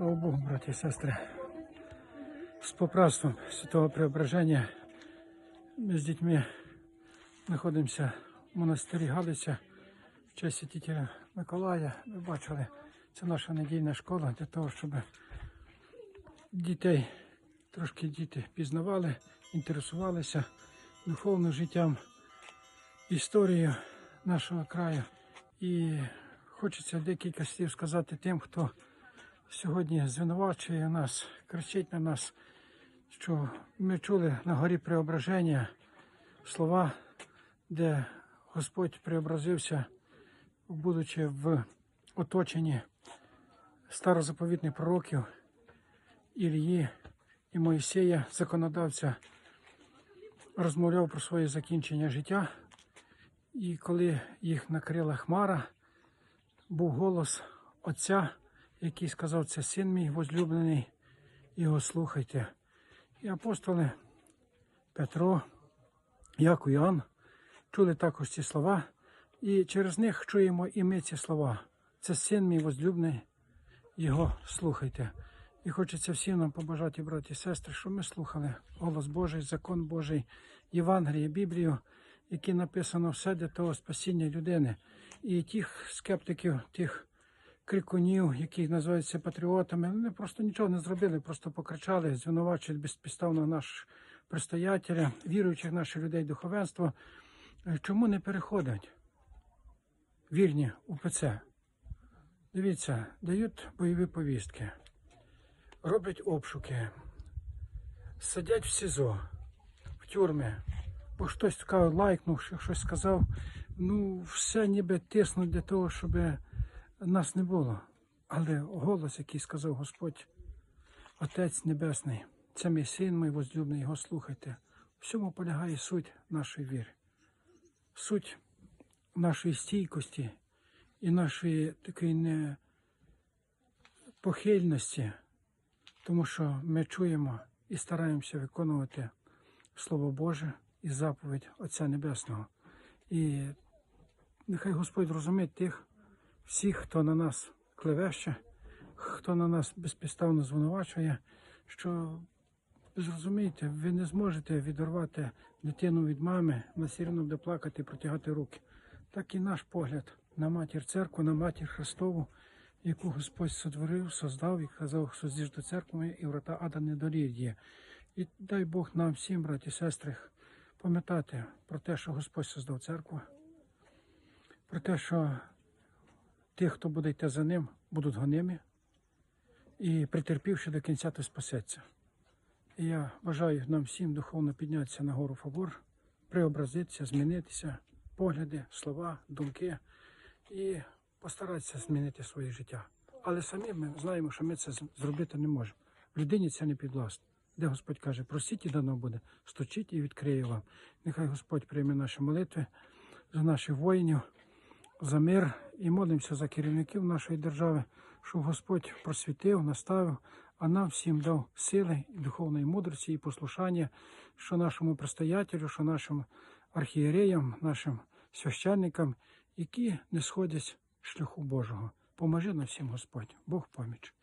Слава Богу, браті і сестри. З поправством Святого Преображення ми з дітьми знаходимося в монастирі Галиця в честь святителя Миколая. Ви бачили, це наша недільна школа для того, щоб дітей трошки діти пізнавали, інтересувалися духовним життям, історією нашого краю. І хочеться декілька слів сказати тим, хто сьогодні звинувачує нас, кричить на нас, що ми чули на горі преображення слова, де Господь преобразився, будучи в оточенні старозаповітних пророків Ілії і Моїсея, законодавця, розмовляв про своє закінчення життя. І коли їх накрила хмара, був голос Отця, який сказав, це син мій возлюблений, його слухайте. І апостоли Петро, Яку Іоанн чули також ці слова, і через них чуємо і ми ці слова. Це син мій возлюблений, його слухайте. І хочеться всім нам побажати, браті і сестри, щоб ми слухали голос Божий, закон Божий, Євангеліє, Біблію, які написано все для того спасіння людини. І тих скептиків, тих крикунів, які називаються патріотами, вони просто нічого не зробили, просто покричали, звинувачують безпідставно наш предстоятеля, віруючих наших людей духовенство. Е, Чому не переходять вірні УПЦ? Дивіться, дають бойові повістки, роблять обшуки, сидять в СІЗО, в тюрми, бо хтось лайкнув, щось сказав. Ну, все ніби тиснуть для того, щоб нас не було. Але голос, який сказав Господь, Отець Небесний, це мій син, мій возлюблений, його слухайте. В всьому полягає суть нашої віри, суть нашої стійкості і нашої такої непохильності, тому що ми чуємо і стараємося виконувати Слово Боже і заповідь Отця Небесного. І нехай Господь розуміє тих всіх, хто на нас клевеще, хто на нас безпідставно звинувачує, що зрозумійте, ви не зможете відірвати дитину від мами, вона все буде плакати протягати руки. Так і наш погляд на матір церкву, на матір Христову, яку Господь сотворив, создав і казав, що зіж до церкви і врата ада не доліє. І дай Бог нам всім, браті і сестри, пам'ятати про те, що Господь создав церкву, про те, що тих, хто буде йти за ним, будуть гонимі, і притерпівши до кінця, то спасеться. І я бажаю нам всім духовно піднятися на гору Фабор, преобразитися, змінитися, погляди, слова, думки і постаратися змінити своє життя. Але самі ми знаємо, що ми це зробити не можемо. Людині це не підвластно. Де Господь каже, просіть і дано буде, стучіть і відкриє вам. Нехай Господь прийме наші молитви за наших воїнів, за мир і молимося за керівників нашої держави, щоб Господь просвітив, наставив, а нам всім дав сили, і духовної мудрості і послушання, що нашому предстоятелю, що нашим архієреям, нашим священникам, які не сходять шляху Божого. Поможи нам всім Господь, Бог поміч.